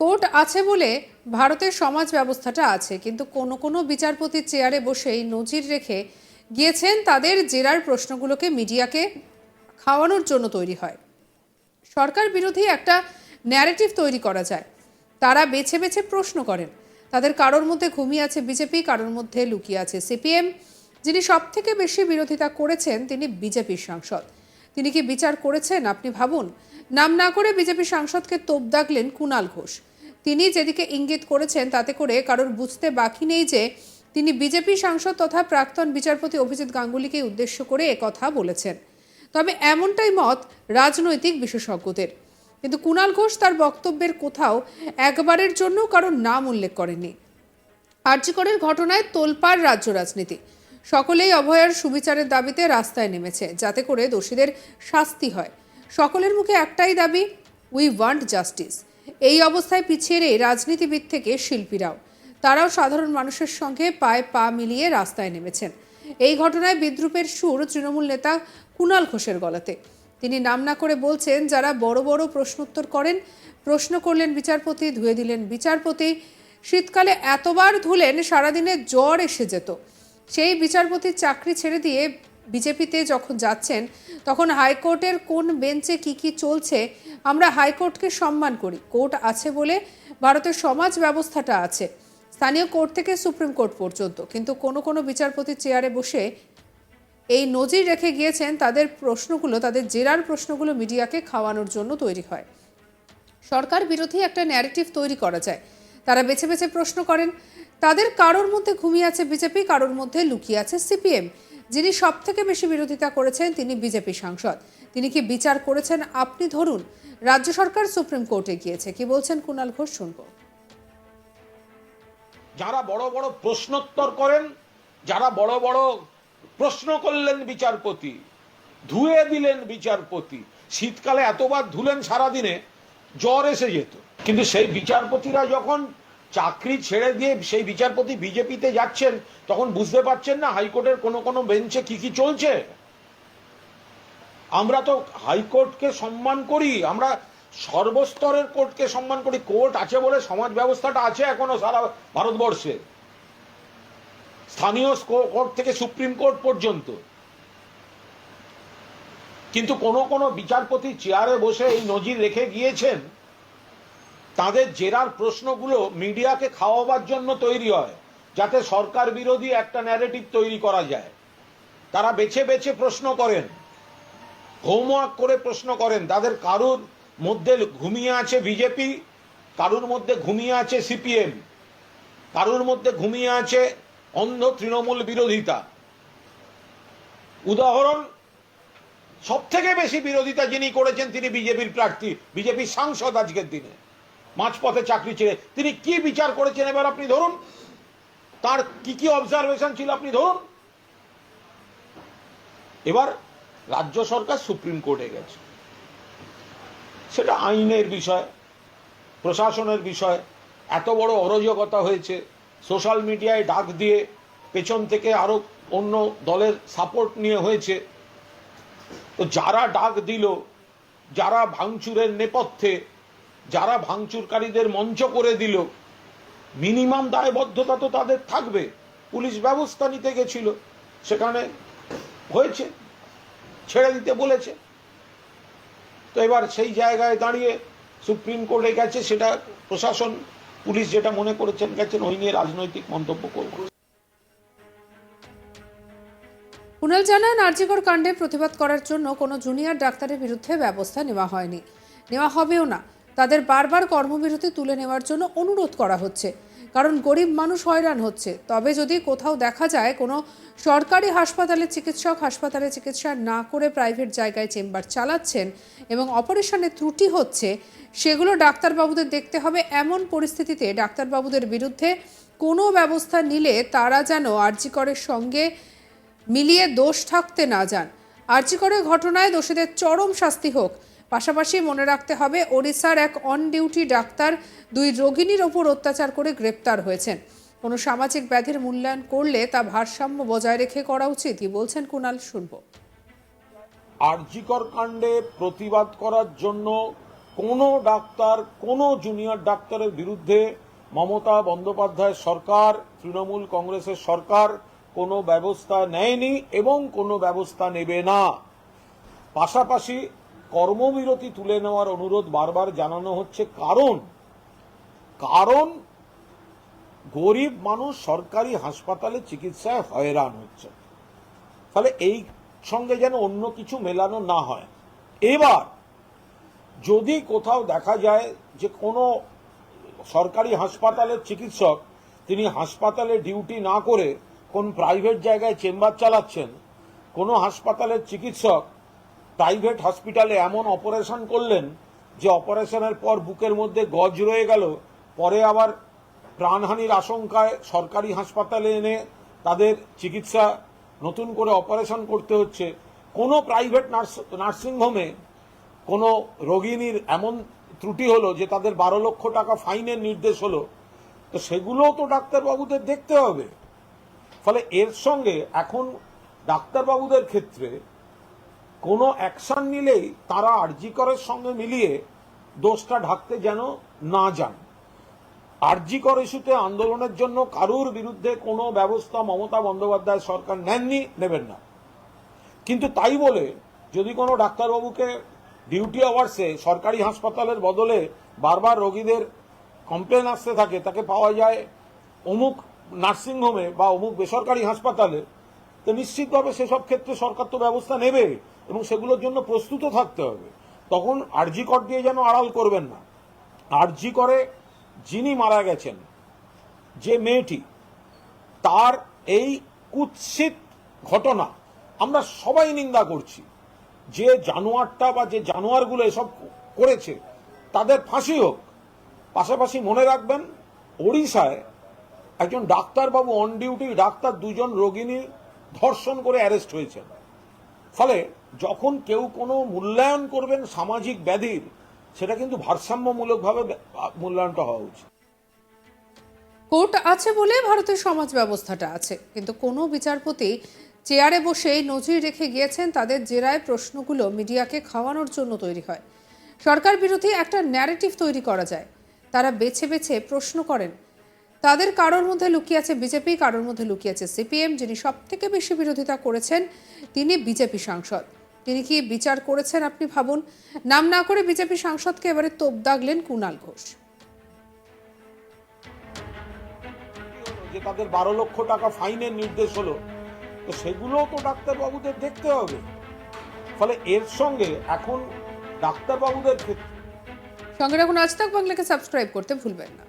Court আছে বলে ভারতের সমাজ ব্যবস্থাটা আছে, কিন্তু কোনো কোনো বিচারপতির চেয়ারে বসেই নজির রেখে গিয়েছেন তাদের জেরার প্রশ্নগুলোকে মিডিয়াকে খাওয়ানোর জন্য তৈরি হয়। সরকার বিরোধী একটা ন্যারেটিভ তৈরি করা যায়। তারা বেছে বেছে প্রশ্ন করেন। তাদের কারোর মধ্যে ঘুমিয়ে আছে বিজেপি, কারোর মধ্যে লুকিয়ে আছে সিপিএম। যিনি সব থেকে বেশি বিরোধিতা করেছেন তিনি বিজেপির সাংসদ। তিনি কি বিচার করেছেন আপনি ভাবুন? নাম না করে বিজেপি সাংসদকে তোপ দাগলেন কুণাল ঘোষ। তিনি যেদিকে ইঙ্গিত করেছেন, তাতে করে কারোর বুঝতে বাকি নেই যে তিনি বিজেপি সাংসদ তথা প্রাক্তন বিচারপতি অভিজিৎ গাঙ্গুলিকে উদ্দেশ্য করে একথা বলেছেন। তবে এমনটাই মত রাজনৈতিক বিশেষজ্ঞদের। কিন্তু কুণাল ঘোষ তার বক্তব্যের কোথাও একবারের জন্য কারোর নাম উল্লেখ করেননি। আর্যিকরের ঘটনায় তোলপাড় রাজ্য রাজনীতি। সকলেই অভয়ার সুবিচারের দাবিতে রাস্তায় নেমেছে, যাতে করে দোষীদের শাস্তি হয়। সকলের মুখে একটাই দাবি উই ওয়ান্ট জাস্টিস এই অবস্থায় পিছিয়ে রে রাজনীতিবিদ থেকে শিল্পীরাও। তারাও সাধারণ মানুষের সঙ্গে পায়ে পা মিলিয়ে রাস্তায় নেমেছেন। এই ঘটনায় বিদ্রুপের সুর তৃণমূল নেতা কুণাল ঘোষের গলাতে। তিনি নাম না করে বলছেন, যারা বড় বড় প্রশ্নোত্তর করেন, প্রশ্ন করলেন বিচারপতি, ধুয়ে দিলেন বিচারপতি, শীতকালে এতবার ধুলেন সারাদিনে জ্বর এসে যেত। সেই বিচারপতির চাকরি ছেড়ে দিয়ে বিজেপিতে যখন যাচ্ছেন, তখন হাইকোর্টের কোন বেঞ্চে কি কি চলছে, আমরা হাইকোর্টকে সম্মান করি। কোর্ট আছে বলে ভারতের সমাজ ব্যবস্থাটা আছে। স্থানীয় কোর্ট থেকে সুপ্রিম কোর্ট পর্যন্ত। কিন্তু কোনো কোনো বিচারপতির চেয়ারে বসে এই নজির রেখে গিয়েছেন, তাদের প্রশ্নগুলো, তাদের জেরার প্রশ্নগুলো মিডিয়াকে খাওয়ানোর জন্য তৈরি হয়। সরকার বিরোধী একটা ন্যারেটিভ তৈরি করা যায়। তারা বেছে বেছে প্রশ্ন করেন, তাদের কারোর মধ্যে ঘুমিয়ে আছে বিজেপি, কারোর মধ্যে লুকিয়ে আছে সিপিএম। যিনি সব থেকে বেশি বিরোধিতা করেছেন তিনি বিজেপি সাংসদ। তিনি কি বিচার করেছেন আপনি ধরুন, রাজ্য সরকার সুপ্রিম কোর্টে গিয়েছে। কি বলছেন কুণাল ঘোষ শুনব। যারা বড় বড় প্রশ্নোত্তর করেন, যারা বড় বড় প্রশ্ন করলেন বিচারপতি, ধুয়ে দিলেন বিচারপতি, শীতকালে এতবার ধুলেন সারাদিনে, জ্বর এসে যেত। কিন্তু সেই বিচারপতিরা যখন চাকরি ছেড়ে দিয়ে সেই বিচারপতি বিজেপিতে যাচ্ছেন, তখন বুঝতে পারছেন না হাইকোর্টের কোনো কোনো বেঞ্চে কি কি চলছে। আমরা তো হাইকোর্টকে সম্মান করি, আমরা সর্বস্তরের কোর্টকে সম্মান করি, কোর্ট আছে বলে সমাজ ব্যবস্থাটা আছে এখনও সারা ভারতবর্ষে। স্থানীয় কোর্ট থেকে সুপ্রিম কোর্ট পর্যন্ত। কিন্তু কোনো কোনো বিচারপতি চেয়ারে বসে এই নজির রেখে গিয়েছেন তাদের জেরার প্রশ্নগুলো মিডিয়াকে খাওয়াবার জন্য তৈরি হয়, যাতে সরকার বিরোধী একটা ন্যারেটিভ তৈরি করা যায়। তারা বেছে বেছে প্রশ্ন করেন হোমওয়ার্ক করে প্রশ্ন করেন, তাদের কারুর মধ্যে ঘুমিয়ে আছে বিজেপি, কারুর মধ্যে ঘুমিয়ে আছে সিপিএম, কারুর মধ্যে ঘুমিয়ে আছে অন্ধ তৃণমূল বিরোধিতা। উদাহরণ সব থেকে বেশি বিরোধিতা যিনি করেছেন তিনি বিজেপির প্রার্থী, বিজেপির সাংসদ আজকের দিনে। মাঝপথে চাকরি ছেড়ে। তিনি কি বিচার করেছেন? এবার আপনি ধরুন, তার কি কি অবজারভেশন ছিল আপনি ধরুন। এবার রাজ্য সরকার সুপ্রিম কোর্টে গেছে। সেটা আইনের বিষয়, প্রশাসনের বিষয়। এত বড় অরাজকতা হয়েছে। সোশ্যাল মিডিয়ায় ডাক দিয়ে পেছন থেকে আরও অন্য দলের সাপোর্ট নিয়ে হয়েছে। তো যারা ডাক দিল, যারা ভাঙচুরের নেপথ্যে যারা ভাঙচুরকারীদের মঞ্চ করে দিল মিনিমাম দায়বদ্ধতা তো তাদের থাকবে। পুলিশ ব্যবস্থা নিতে গেছিল, সেখানে হয়েছে, ছেড়ে দিতে বলেছে। তো এবার সেই জায়গায় দাঁড়িয়ে সুপ্রিম কোর্টে গেছে, সেটা প্রশাসন, পুলিশ যেটা মনে করেছেন গেছেন, ওই নিয়ে রাজনৈতিক মন্তব্য করব। কুণাল জানান, আরজিকর কাণ্ডে প্রতিবাদ করার জন্য কোনো জুনিয়র ডাক্তারের বিরুদ্ধে ব্যবস্থা নেওয়া হয়নি। নেওয়া হবেও না। তাদের বারবার কর্মবিরতি তুলে নেওয়ার জন্য অনুরোধ করা হচ্ছে। কারণ গরিব মানুষ হয়রান হচ্ছে। তবে যদি কোথাও দেখা যায় কোনো সরকারি হাসপাতালে চিকিৎসক হাসপাতালে চিকিৎসা না করে প্রাইভেট জায়গায় চেম্বার চালাচ্ছেন এবং অপারেশনে ত্রুটি হচ্ছে, সেগুলো ডাক্তারবাবুদের দেখতে হবে। এমন পরিস্থিতিতে ডাক্তারবাবুদের বিরুদ্ধে কোনো ব্যবস্থা নিলে তারা যেন আরজিকরের সঙ্গে মিলিয়ে দোষ থাকতে না যান। আর্যিকরের ঘটনায় দোষীদের চরম শাস্তি হোক। পাশাপাশি মনে রাখতে হবে, ওড়িশার এক অন ডিউটি ডাক্তার দুই রোগিনীর ওপর অত্যাচার করে গ্রেপ্তার হয়েছেন। কোনো সামাজিক ব্যাধির মূল্যায়ন করলে তা ভারসাম্য বজায় রেখে করা উচিত, কি বলছেন কুণাল শুনব আরজিকর কাণ্ডে প্রতিবাদ করার জন্য কোনো ডাক্তার, কোনো জুনিয়র ডাক্তারের বিরুদ্ধে মমতা বন্দ্যোপাধ্যায় সরকার, তৃণমূল কংগ্রেসের সরকার কোনো ব্যবস্থা নেয়নি এবং কোনো ব্যবস্থা নেবে না। পাশাপাশি কর্মবিরতি তুলে নেওয়ার অনুরোধ বারবার জানানো হচ্ছে। কারণ কারণ গরিব মানুষ সরকারি হাসপাতালে চিকিৎসায় হয়রান হচ্ছে। তাহলে এই সঙ্গে যেন অন্য কিছু মেলানো না হয়। এবার, যদি কোথাও দেখা যায় যে কোনো সরকারি হাসপাতালের চিকিৎসক তিনি হাসপাতালে ডিউটি না করে কোন প্রাইভেট জায়গায় চেম্বার চালাচ্ছেন, কোনো হাসপাতালের চিকিৎসক প্রাইভেট হসপিটালে এমন অপারেশন করলেন যে অপারেশনের পর বুকের মধ্যে গজ রয়ে গেল। পরে আবার প্রাণহানির আশঙ্কায় সরকারি হাসপাতালে এনে তাদের চিকিৎসা নতুন করে অপারেশন করতে হচ্ছে। কোনো প্রাইভেট নার্স নার্সিংহোমে কোনো রোগিনীর এমন ত্রুটি হলো যে তাদের বারো লক্ষ টাকা ফাইনের নির্দেশ হলো। তো সেগুলোও তো ডাক্তারবাবুদের দেখতে হবে। ফলে এর সঙ্গে এখন ডাক্তারবাবুদের ক্ষেত্রে কোনো অ্যাকশন নিলেই তারা আরজিকরের সঙ্গে মিলিয়ে দোষটা ঢাকতে যেন না যান। আরজিকর ইস্যুতে আন্দোলনের জন্য কারুর বিরুদ্ধে কোনো ব্যবস্থা মমতা বন্দ্যোপাধ্যায় সরকার নেননি, নেবেন না। কিন্তু তাই বলে যদি কোনো ডাক্তারবাবুকে ডিউটি আওয়ার্সে সরকারি হাসপাতালের বদলে বারবার রোগীদের কমপ্লেন আসতে থাকে, তাকে পাওয়া যায় অমুক নার্সিংহোমে বা অমুক বেসরকারি হাসপাতালে, তো নিশ্চিতভাবে সেসব ক্ষেত্রে সরকার তো ব্যবস্থা নেবে। এবং সেগুলোর জন্য প্রস্তুত থাকতে হবে। তখন আরজি কর দিয়ে যেন আড়াল করবেন না। আরজি করে যিনি মারা গেছেন, যে মেয়েটি, তার এই কুৎসিত ঘটনা আমরা সবাই নিন্দা করছি। যে জানোয়ারটা বা যে জানোয়ারগুলো এসব করেছে, তাদের ফাঁসি হোক। পাশাপাশি মনে রাখবেন, ওড়িশায় একজন ডাক্তারবাবু অন ডিউটি ডাক্তার দুজন রোগিনী ধর্ষণ করে অ্যারেস্ট হয়েছেন। ফলে যখন কেউ কোনো মূল্যায়ন করবেন সামাজিক ব্যাধির, সেটা কিন্তু ভারসাম্যমূলকভাবে মূল্যায়নটা হওয়া উচিত। কোর্ট আছে বলে ভারতের সমাজ ব্যবস্থাটা আছে, কিন্তু কোনো বিচারপতি চেয়ারে বসেই নজির রেখে গিয়েছেন তাদের জেরায় প্রশ্নগুলো মিডিয়াকে খাওয়ানোর জন্য তৈরি হয়। সরকার বিরোধী একটা ন্যারেটিভ তৈরি করা যায়। তারা বেছে বেছে প্রশ্ন করেন। তাদের কারোর মধ্যে লুকিয়ে আছে বিজেপি, কারোর মধ্যে লুকিয়ে আছে সিপিএম, যিনি সব থেকে বেশি বিরোধিতা করেছেন, তিনি বিজেপি সাংসদ। তিনি কি বিচার করেছেন আপনি ভাবুন? নাম না করে বিজেপি সাংসদকে এবারে তোপ দাগলেন কুণাল ঘোষ। যে তাদের বারো লক্ষ টাকা ফাইনের নির্দেশ হলো তো সেগুলোও তো ডাক্তারবাবুদের দেখতে হবে। ফলে এর সঙ্গে এখন ডাক্তারবাবুদের সঙ্গে রাখুন আজ তাক বাংলাকে সাবস্ক্রাইব করতে ভুলবেন না।